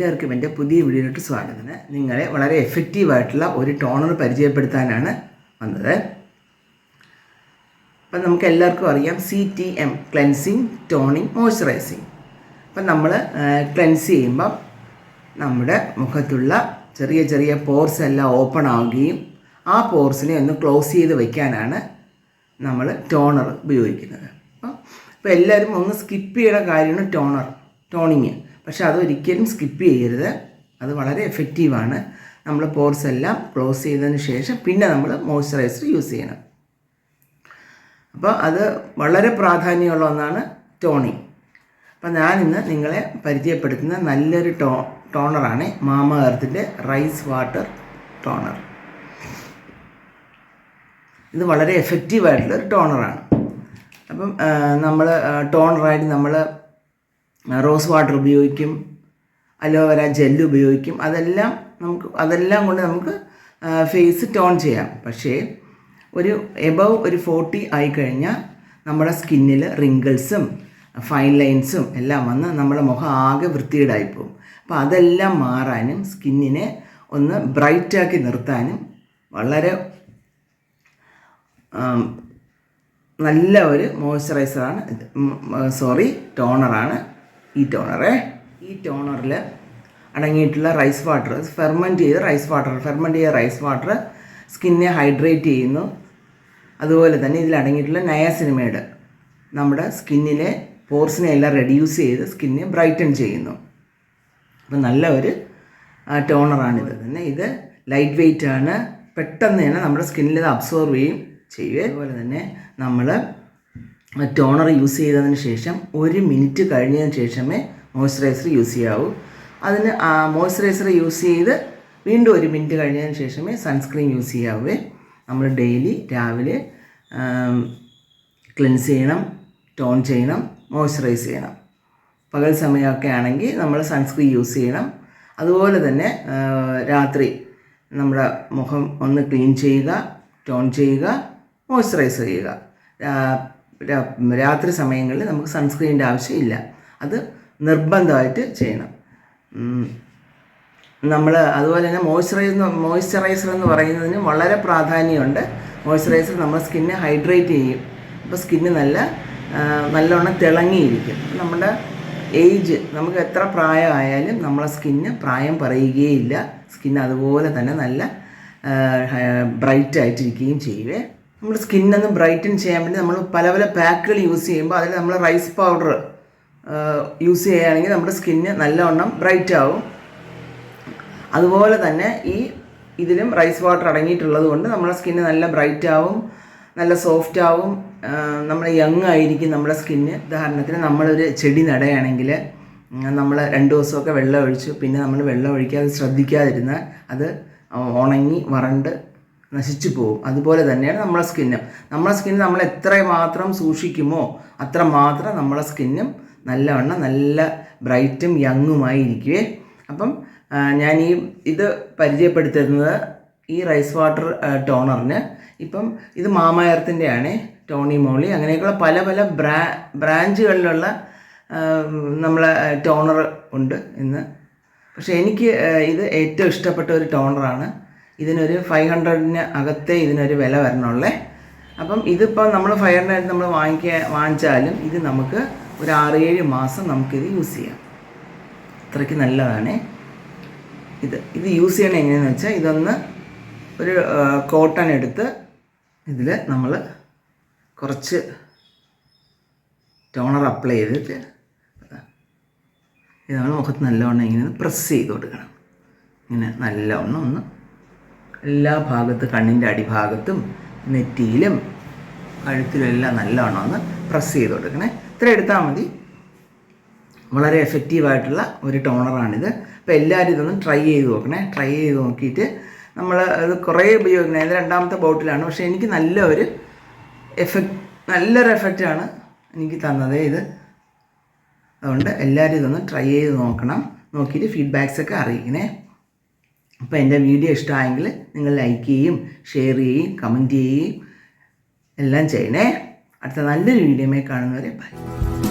എല്ലാവർക്കും എന്റെ പുതിയ വീഡിയോയിലോട്ട് സ്വാഗതം. നിങ്ങളെ വളരെ എഫക്റ്റീവായിട്ടുള്ള ഒരു ടോണർ പരിചയപ്പെടുത്താനാണ് വന്നത്. അപ്പം നമുക്ക് എല്ലാവർക്കും അറിയാം C T M cleansing toning moisturising അപ്പം നമ്മൾ ക്ലെൻസ് ചെയ്യുമ്പം നമ്മുടെ മുഖത്തുള്ള ചെറിയ ചെറിയ പോർസ് എല്ലാം ഓപ്പൺ ആവുകയും ആ പോർസിനെ ഒന്ന് ക്ലോസ് ചെയ്ത് വയ്ക്കാനാണ് നമ്മൾ ടോണർ ഉപയോഗിക്കുന്നത്. അപ്പോൾ ഇപ്പോൾ എല്ലാവരും ഒന്ന് സ്കിപ്പ് ചെയ്യണ കാര്യമാണ് ടോണർ ടോണിങ് പക്ഷെ അതൊരിക്കലും സ്കിപ്പ് ചെയ്യരുത്. അത് വളരെ എഫക്റ്റീവാണ് നമ്മൾ പോർസ് എല്ലാം ക്ലോസ് ചെയ്തതിന് ശേഷം പിന്നെ നമ്മൾ മോയ്സ്ചറൈസർ യൂസ് ചെയ്യണം. അപ്പോൾ അത് വളരെ പ്രാധാന്യമുള്ള ഒന്നാണ് ടോണിങ് അപ്പം ഞാനിന്ന് നിങ്ങളെ പരിചയപ്പെടുത്തുന്ന നല്ലൊരു ടോ ടോണറാണ് മാമ എർത്തിന്റെ റൈസ് വാട്ടർ ടോണർ ഇത് വളരെ എഫക്റ്റീവായിട്ടുള്ള ഒരു ടോണറാണ് അപ്പം നമ്മൾ ടോണറായിട്ട് നമ്മൾ റോസ് വാട്ടർ ഉപയോഗിക്കും അലോവേര ജെല്ല് ഉപയോഗിക്കും. അതെല്ലാം നമുക്ക് അതെല്ലാം കൊണ്ട് നമുക്ക് ഫേസ് ടോൺ ചെയ്യാം. പക്ഷേ ഒരു എബവ് ഒരു ഫോർട്ടി ആയിക്കഴിഞ്ഞാൽ നമ്മുടെ സ്കിന്നിൽ റിങ്കിൾസും ഫൈൻ ലൈൻസും എല്ലാം വന്ന് നമ്മുടെ മുഖം ആകെ വൃത്തികേടായിപ്പോവും. അപ്പോൾ അതെല്ലാം മാറാനും സ്കിന്നിനെ ഒന്ന് ബ്രൈറ്റാക്കി നിർത്താനും വളരെ നല്ല ഒരു മോയ്സ്ചറൈസറാണ് സോറി ടോണറാണ് ഈ ടോണറേ ഈ ടോണറിൽ അടങ്ങിയിട്ടുള്ള റൈസ് വാട്ടർ ഫെർമെന്റ് ചെയ്ത റൈസ് വാട്ടർ ഫെർമെന്റ് ചെയ്ത റൈസ് വാട്ടർ സ്കിന്നെ ഹൈഡ്രേറ്റ് ചെയ്യുന്നു. അതുപോലെ തന്നെ ഇതിൽ അടങ്ങിയിട്ടുള്ള നയാസിനിമേഡ് നമ്മുടെ സ്കിന്നിലെ പോർസിനെ എല്ലാം റെഡ്യൂസ് ചെയ്ത് സ്കിന്നെ ബ്രൈറ്റൺ ചെയ്യുന്നു. അപ്പം നല്ല ഒരു ടോണറാണിത് തന്നെ ഇത് ലൈറ്റ് വെയിറ്റ് ആണ്. പെട്ടെന്ന് തന്നെ നമ്മുടെ സ്കിന്നിൽ ഇത് അബ്സോർവ് ചെയ്യും. ചെയ്യുക അതുപോലെ തന്നെ നമ്മൾ ടോണർ യൂസ് ചെയ്തതിന് ശേഷം ഒരു മിനിറ്റ് കഴിഞ്ഞതിന് ശേഷമേ മോയ്സ്ചറൈസർ യൂസ് ചെയ്യാവൂ. അതിന് മോയ്സ്ചറൈസർ യൂസ് ചെയ്ത് വീണ്ടും ഒരു മിനിറ്റ് കഴിഞ്ഞതിന് ശേഷമേ സൺസ്ക്രീൻ യൂസ് ചെയ്യാവൂ. നമ്മൾ ഡെയിലി രാവിലെ ക്ലിൻസ് ചെയ്യണം ടോൺ ചെയ്യണം മോയ്സ്ചറൈസ് ചെയ്യണം. പകൽ സമയമൊക്കെ ആണെങ്കിൽ നമ്മൾ സൺസ്ക്രീൻ യൂസ് ചെയ്യണം. അതുപോലെ തന്നെ രാത്രി നമ്മുടെ മുഖം ഒന്ന് ക്ലീൻ ചെയ്യുക ടോൺ ചെയ്യുക മോയ്സ്ചറൈസ് ചെയ്യുക. രാത്രി സമയങ്ങളിൽ നമുക്ക് സൺസ്ക്രീനിന്റെ ആവശ്യമില്ല. അത് നിർബന്ധമായിട്ട് ചെയ്യണം. നമ്മൾ അതുപോലെ തന്നെ മോയ്സ്ചറൈസ് മോയ്സ്ചറൈസർ എന്ന് പറയുന്നതിന് വളരെ പ്രാധാന്യമുണ്ട്. മോയ്സ്ചറൈസർ നമ്മുടെ സ്കിന്നെ ഹൈഡ്രേറ്റ് ചെയ്യും. അപ്പോൾ സ്കിന്ന് നല്ല നല്ലോണം തിളങ്ങിയിരിക്കും. നമ്മുടെ ഏജ് നമുക്ക് എത്ര പ്രായമായാലും നമ്മളെ സ്കിന്ന് പ്രായം പറയുകയില്ല. സ്കിന്ന് അതുപോലെ തന്നെ നല്ല ബ്രൈറ്റ് ആയിട്ടിരിക്കുകയും ചെയ്യുവേ നമ്മുടെ സ്കിന്നൊന്ന് ബ്രൈറ്റൻ ചെയ്യാൻ വേണ്ടി നമ്മൾ പല പല പാക്കുകൾ യൂസ് ചെയ്യുമ്പോൾ അതിൽ നമ്മൾ റൈസ് പൗഡർ യൂസ് ചെയ്യുകയാണെങ്കിൽ നമ്മുടെ സ്കിന്ന് നല്ലവണ്ണം ബ്രൈറ്റ് ആവും അതുപോലെ തന്നെ ഈ ഇതിലും റൈസ് വാട്ടർ അടങ്ങിയിട്ടുള്ളത് കൊണ്ട് നമ്മുടെ സ്കിന്ന് നല്ല ബ്രൈറ്റ് ആവും നല്ല സോഫ്റ്റ് ആവും നമ്മൾ യങ് ആയിരിക്കും നമ്മുടെ സ്കിന്ന്. ഉദാഹരണത്തിന് നമ്മളൊരു ചെടി നടുകയാണെങ്കിൽ നമ്മൾ രണ്ട് ദിവസമൊക്കെ വെള്ളം ഒഴിച്ചു. പിന്നെ നമ്മൾ വെള്ളം ഒഴിക്കാതെ ശ്രദ്ധിക്കാതിരുന്നാൽ അത് ഉണങ്ങി വരണ്ട് നശിച്ചു പോകും അതുപോലെ തന്നെയാണ് നമ്മളെ സ്കിന്നും നമ്മളെ സ്കിന്ന് നമ്മൾ എത്ര മാത്രം സൂക്ഷിക്കുമോ അത്ര മാത്രം നമ്മളെ സ്കിന്നും നല്ലവണ്ണം നല്ല ബ്രൈറ്റും യങ്ങുമായി ഇരിക്കുകയെ അപ്പം ഞാൻ ഈ ഇത് പരിചയപ്പെടുത്തുന്നത് ഈ റൈസ് വാട്ടർ ടോണറിന് ഇപ്പം ഇത് മാമയർത്തിന്റെ ആണ് ടോണി മോളി. അങ്ങനെയൊക്കെയുള്ള പല പല ബ്രാ ബ്രാഞ്ചുകളിലുള്ള നമ്മളെ ടോണർ ഉണ്ട് ഇന്ന്. പക്ഷേ എനിക്ക് ഇത് ഏറ്റവും ഇഷ്ടപ്പെട്ട ഒരു ടോണറാണ് ഇതിനൊരു ഫൈവ് ഹൺഡ്രഡിന് അകത്തേ ഇതിനൊരു വില വരണുള്ളേ. അപ്പം ഇതിപ്പോൾ നമ്മൾ ഫൈവ് ഹൺഡ്രഡ് നമ്മൾ വാങ്ങിക്കുക വാങ്ങിച്ചാലും ഇത് നമുക്ക് ഒരു ആറ് ഏഴ് മാസം നമുക്കിത് യൂസ് ചെയ്യാം. അത്രയ്ക്ക് നല്ലതാണ്. ഇത് ഇത് യൂസ് ചെയ്യണത് എങ്ങനെയെന്ന് വെച്ചാൽ ഇതൊന്ന് ഒരു കോട്ടൺ എടുത്ത് ഇതിൽ നമ്മൾ കുറച്ച് ടോണർ അപ്ലൈ ചെയ്തിട്ട് ഇത് നമ്മൾ മുഖത്ത് നല്ലവണ്ണം ഇങ്ങനെ പ്രസ് ചെയ്ത് കൊടുക്കണം. ഇങ്ങനെ നല്ലവണ്ണം ഒന്ന് എല്ലാ ഭാഗത്ത് കണ്ണിന്റെ അടിഭാഗത്തും നെറ്റിയിലും കഴുത്തിലും എല്ലാം നല്ലവണ്ണം ഒന്ന് പ്രസ് ചെയ്ത് കൊടുക്കണേ. ഇത്ര എടുത്താൽ മതി. വളരെ എഫക്റ്റീവായിട്ടുള്ള ഒരു ടോണറാണിത് അപ്പോൾ എല്ലാവരും ഇതൊന്ന് ട്രൈ ചെയ്ത് നോക്കണേ. ട്രൈ ചെയ്ത് നോക്കിയിട്ട് നമ്മൾ അത് കുറേ ഉപയോഗിക്കുന്നത്. ഇത് രണ്ടാമത്തെ ബോട്ടിലാണ് പക്ഷേ എനിക്ക് നല്ല ഒരു എഫക്റ്റ് നല്ലൊരു എഫക്റ്റാണ് എനിക്ക് തന്നത് ഇത്. അതുകൊണ്ട് എല്ലാവരും ഇതൊന്ന് ട്രൈ ചെയ്ത് നോക്കണം. നോക്കിയിട്ട് ഫീഡ്ബാക്സ് ഒക്കെ അറിയിക്കണേ. അപ്പോൾ എന്റെ വീഡിയോ ഇഷ്ടമായെങ്കിൽ നിങ്ങൾ ലൈക്ക് ചെയ്യും ഷെയർ ചെയ്യും കമന്റ് ചെയ്യുകയും എല്ലാം ചെയ്യണേ. അടുത്ത നല്ലൊരു വീഡിയോമേ കാണുന്നവരെ ബൈ